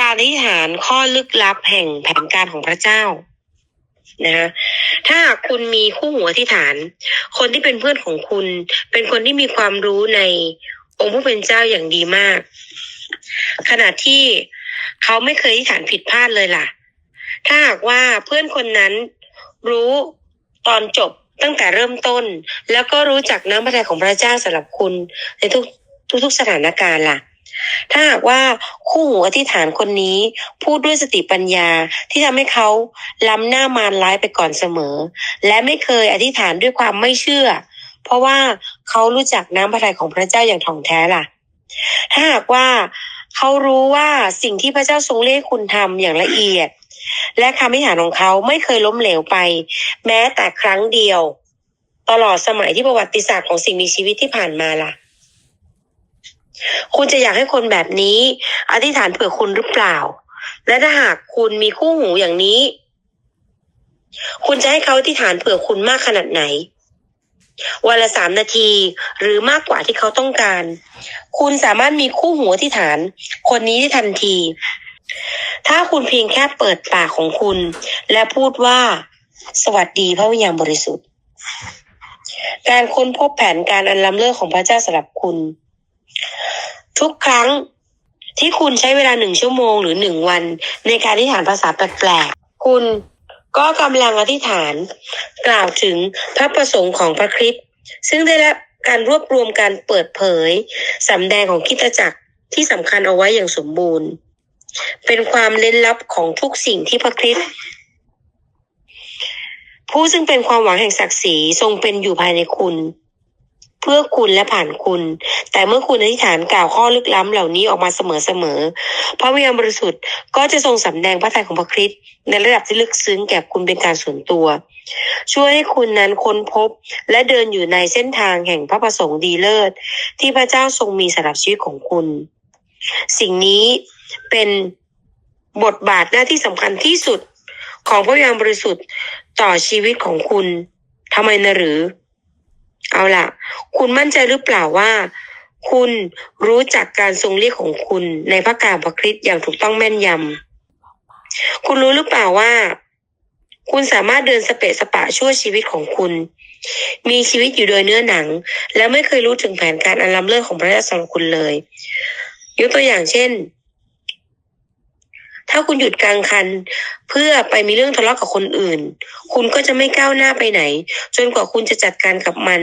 การอธิษฐานข้อลึกลับแห่งแผนการของพระเจ้านะคะถ้าหากคุณมีคู่หัวที่ฐาน คนที่เป็นเพื่อนของคุณ เป็นคนที่มีความรู้ในองค์ผู้เป็นเจ้าอย่างดีมาก ขณะที่เขาไม่เคยอธิษฐานผิดพลาดเลยล่ะ ถ้าหากว่าเพื่อนคนนั้นรู้ตอนจบตั้งแต่เริ่มต้น แล้วก็รู้จักน้ำพระทัยของพระเจ้าสำหรับคุณในทุกทุกสถานการณ์ล่ะ ถ้าหากว่า คู่หูอธิษฐานคนนี้ พูดด้วยสติปัญญาที่ทำให้เขาล้ำหน้ามารร้ายไปก่อนเสมอ และไม่เคยอธิษฐานด้วยความไม่เชื่อ เพราะว่าเขารู้จักน้ำพระทัยของพระเจ้าอย่างถ่องแท้ล่ะ ถ้าหากว่าเขารู้ว่าสิ่งที่พระเจ้าทรงเรียกคุณทำอย่างละเอียด และคำอธิษฐานของเขาไม่เคยล้มเหลวไป แม้แต่ครั้งเดียว ตลอดสมัยที่ประวัติศาสตร์ของสิ่งมีชีวิตที่ผ่านมาล่ะ คุณจะอยากให้คนแบบนี้ อธิษฐานเผื่อคุณหรือเปล่า และถ้าหากคุณมีคู่หูอย่างนี้ คุณจะให้เขาอธิษฐานเผื่อคุณมากขนาดไหน วันละสามนาทีหรือมากกว่าที่เขาต้องการ คุณสามารถมีคู่หูอธิษฐาน คนนี้ได้ทันที ถ้าคุณเพียงแค่เปิดปากของคุณ และพูดว่า สวัสดีพระวิญญาณบริสุทธิ์การค้นพบแผนการอันล้ำเลิศของพระเจ้าสำหรับคุณ ทุกครั้งที่คุณใช้เวลาหนึ่งชั่วโมงหรือหนึ่งวัน ในการอธิษฐานภาษาแปลกๆ คุณก็กำลังอธิษฐาน กล่าวถึงพระประสงค์ของพระคริสต์ซึ่งได้รับการรวบรวมการเปิดเผยสำแดงของคริดจักรที่สำคัญเอาไว้อย่างสมบูรณ์ เป็นความเล้นลับของทุกสิ่งที่พระคริสต์ผู้ซึ่งเป็นความหวังแห่งศักดิ์ศรีทรงเป็นอยู่ภายในคุณ เพื่อคุณและผ่านคุณ แต่เมื่อคุณอธิษฐานกล่าวข้อลึกล้ำเหล่านี้ออกมาเสมอๆพระวิญญาณบริสุทธิ์ก็จะทรงสำแดงพระทัยของพระคริสต์ในระดับที่ลึกซึ้งแก่คุณเป็นการส่วนตัว ช่วยให้คุณนั้นค้นพบและเดินอยู่ในเส้นทางแห่งพระประสงค์ดีเลิศ ที่พระเจ้าทรงมีสำหรับชีวิตของคุณ สิ่งนี้เป็นบทบาทหน้าที่สำคัญที่สุดของพระวิญญาณบริสุทธิ์ต่อชีวิตของคุณทำไมนะหรือ เอาล่ะ คุณมั่นใจหรือเปล่าว่า คุณรู้จักการทรงเรียกของคุณในพระกาพระคริสต์อย่างถูกต้องแม่นยำคุณรู้หรือเปล่าว่า คุณสามารถเดินสเปะสปะชั่วชีวิตของคุณ มีชีวิตอยู่โดยเนื้อหนัง และไม่เคยรู้ถึงแผนการอันล้ำเลิศของพระเจ้าสำหรับคุณเลย ยกตัวอย่างเช่น ถ้าคุณหยุดกลางคัน เพื่อไปมีเรื่องทะเลาะกับคนอื่น คุณก็จะไม่ก้าวหน้าไปไหน จนกว่าคุณจะจัดการกับมัน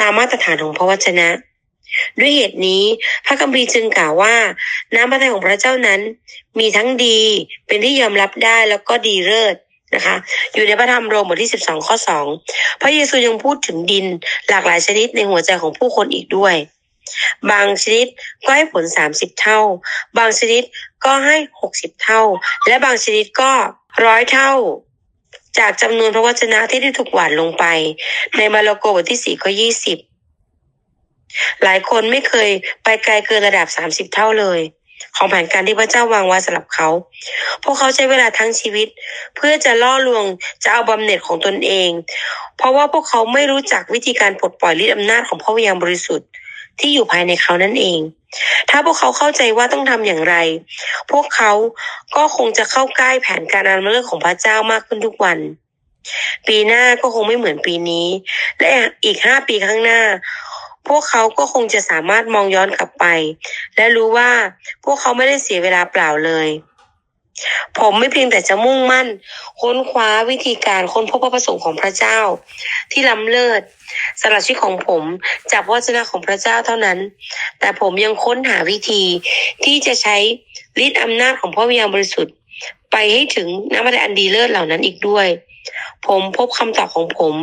ตามมาตรฐานของพระวจนะ ด้วยเหตุนี้ พระคัมภีร์จึงกล่าวว่า น้ำพระทัยของพระเจ้านั้น มีทั้งดีเป็นที่ยอมรับได้แล้วก็ดีเลิศนะคะ อยู่ในพระธรรมโรมบทที่สิบสองข้อสองพระเยซูยังพูดถึงดินหลากหลายชนิดในหัวใจของผู้คนอีกด้วย บางชนิดก็ให้ผลสามสิบเท่า บางชนิดก็ให้หกสิบเท่า และบางชนิดก็ร้อยเท่า จากจำนวนพระวจนะที่ได้ถูกหว่านลงไป ในมาระโกบทที่สี่ข้อยี่สิบหลายคนไม่เคยไปไกลเกินระดับสามสิบเท่าเลย ของแผนการที่พระเจ้าวางไว้สำหรับเขา พวกเขาใช้เวลาทั้งชีวิต เพื่อจะล่อลวงจะเอาบำเหน็จของตนเอง เพราะว่าพวกเขาไม่รู้จักวิธีการปลดปล่อยฤทธิอำนาจของพระวิญญาณบริสุทธิ์ ที่อยู่ภายในเขานั่นเอง ถ้าพวกเขาเข้าใจว่าต้องทำอย่างไร พวกเขาก็คงจะเข้าใกล้แผนการอันเลิศของพระเจ้ามากขึ้นทุกวัน ปีหน้าก็คงไม่เหมือนปีนี้ และอีกห้าปีข้างหน้า พวกเขาก็คงจะสามารถมองย้อนกลับไป และรู้ว่าพวกเขาไม่ได้เสียเวลาเปล่าเลย ผมไม่เพียงแต่จะมุ่งมั่น ค้นคว้าวิธีการค้นพบพระประสงค์ของพระเจ้า ที่ล้ำเลิศสำหรับชีวิตของผมจากวจนะของพระเจ้าเท่านั้น แต่ผมยังค้นหาวิธีที่จะใช้ฤทธิ์อำนาจของพระวิญญาณบริสุทธิ์ ไปให้ถึงน้ำพระทัยอันดีเลิศเหล่านั้นอีกด้วย ผมพบคำตอบของผม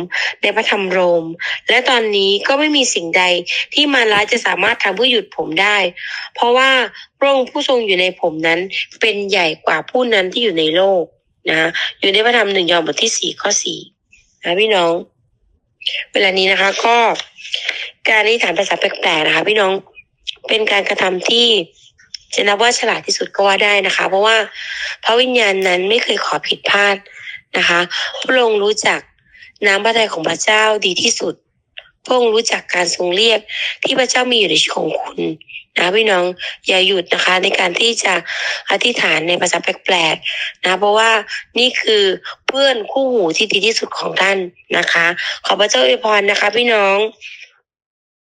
ในพระธรรมโรม และตอนนี้ก็ไม่มีสิ่งใดที่มาร้ายจะสามารถทำเพื่อหยุดผมได้ เพราะว่าพระองค์ผู้ทรงอยู่ในผมนั้นเป็นใหญ่กว่าผู้นั้นที่อยู่ในโลกนะอยู่ในพระธรรมหนึ่งยอห์นบทที่สี่ข้อสี่นะพี่น้อง เวลานี้นะคะก็การอธิษฐานภาษาแปลกๆนะคะ พี่น้องเป็นการกระทำที่จะนับว่าฉลาดที่สุดก็ว่าได้นะคะ เพราะว่าพระวิญญาณนั้นไม่เคยขอผิดพลาด นะคะพระองค์รู้จักน้ำพระทัยของพระเจ้าดีที่สุดพระองค์รู้จักการทรงเรียกที่พระเจ้ามีอยู่ในชีวิตของคุณนะพี่น้องอย่าหยุดนะคะ ในการที่จะอธิษฐานในภาษาแปลกๆนะเพราะว่านี่คือเพื่อนคู่หูที่ดีที่สุดของท่านนะคะ ขอพระเจ้าอวยพรนะคะ พี่น้อง